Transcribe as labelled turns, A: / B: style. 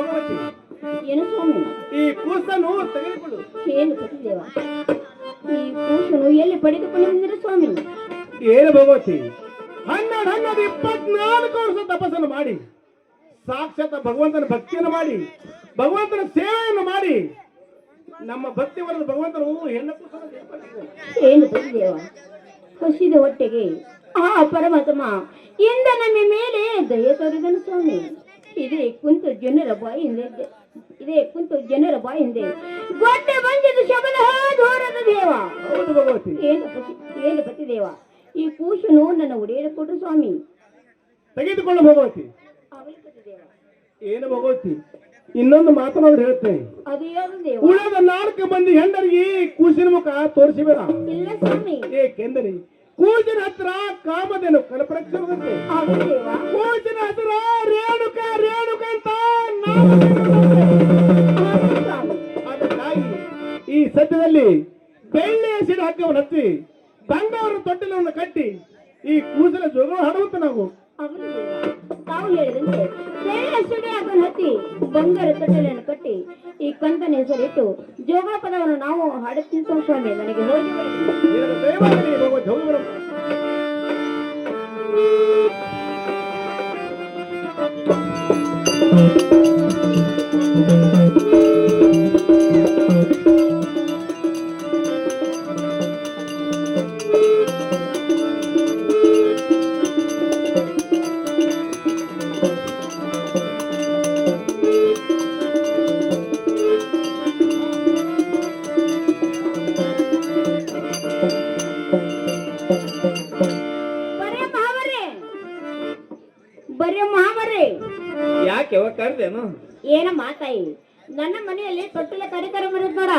A: ಭಗವತಿ.
B: ಏನು ಸ್ವಾಮಿ?
A: ಈ ಕೂಸನ್ನು ತೆಗೆದುಕೊಳ್ಳು.
B: ಏನು ಪತಿದೇವ ಈ ಕೂಸನು ಎಲ್ಲಿ ಪಡೆದುಕೊಂಡಿದ್ದೀರಿ ಸ್ವಾಮಿ?
A: ಏನು ಭಗವತಿ? ಹನ್ನೆರಡು ಹನ್ನೆರಡು ಇಪ್ಪತ್ನಾಲ್ಕು ವರ್ಷ ತಪಸ್ಸನ್ನು ಮಾಡಿ ಸಾಕ್ಷಾತ್ ಭಗವಂತನ ಭಕ್ತಿಯನ್ನು ಮಾಡಿ ಭಗವಂತನ ಸೇವೆಯನ್ನು ಮಾಡಿ ನಮ್ಮ ಭಕ್ತಿ ವರದ ಭಗವಂತನು ಹೆಣ್ಣು ಕೂಸನ್ನು
B: ಏನು ಪತಿದೇವ ಹಸಿದ ಹೊಟ್ಟೆಗೆ ಆ ಪರಮಾತ್ಮ ಎಂದ ನಮ್ಮ ಮೇಲೆ ದಯ ತೋರಿದನು ಸ್ವಾಮಿ. ಇದೇ ಕುಂತು ಜನರ ಬಾಯಿ ಹಿಂದೆ ಇದೇ ಕುಂತು ಜನರ ಬಾಯಿಂದ. ಗೊಡ್ಡ ಬಂದಿದ್ದು ಶಬಲ ದೂರದ ದೇವ.
A: ಹೌದು ಭಗವತಿ
B: ಏನು ಪತಿ ಏನು ಪತಿದೇವ ಈ ಕೂಸನು ನನ್ನ ಒಡೆಯರ ಕೊಡು ಸ್ವಾಮಿ.
A: ತೆಗೆದುಕೊಳ್ಳು ಭಗವತಿ. ಏನು ಭಗವತಿ? ಇನ್ನೊಂದು ಮಾತನಾದ್ರು ಹೇಳ್ತೇನೆ.
B: ಅದು ಯಾರು ದೇವ?
A: ಉಳಿದ ನಾಲ್ಕು ಮಂದಿ ಹೆಂಡರಿಗೆ ಕೂಸಿನ ಮುಖ ತೋರಿಸಿಬೇಡ
B: ಇಲ್ಲ ಸ್ವಾಮಿ.
A: ಏಕೆಂದರೆ ಕೂಸಿನ ಹತ್ರ ಕಾಮಧೇನು ಕನಪರಕ್ಷಣದಂತೆ ಕೂಜಿನ ಹತ್ರ ರೇಣುಕ ರೇಣುಕ ಅಂತ ಈ ಸದ್ಯದಲ್ಲಿ ಬೆಳ್ಳಿಯ ಸಿಡಿ ಹಗ್ಗವನ್ನು ಹತ್ತಿ ಬಂಗಾರ ತೊಟ್ಟಿಲವನ್ನು ಕಟ್ಟಿ ಈ ಕೂದಲ ಜೋಗ ಹಾಡುವಂತ ನಾವು.
B: ತಾವು ಹೇಳಿದಂತೆ ಸುಡಿ ಹತ್ತಿ ಬಂಗಾರ ತೊಟ್ಟಿಲನ್ನು ಕಟ್ಟಿ ಈ ಕಂದನ ಹೆಸರಿಟ್ಟು ಜೋಗಾಪದವನ್ನು ನಾವು ಹಾಡುತ್ತಿದ್ದ ಸ್ವಾಮಿ ನನಗೆ ಹೋಗಿ
A: ಯಾಕೆ ಯಾವ ಕರ್ದೇನು
B: ಏನ ಮಾತಾಯಿ ನನ್ನ ಮನೆಯಲ್ಲಿ ತೊಟ್ಟಿಲ ಕಾರ್ಯಕ್ರಮ ಇರುತ್ತೆ ನೋಡ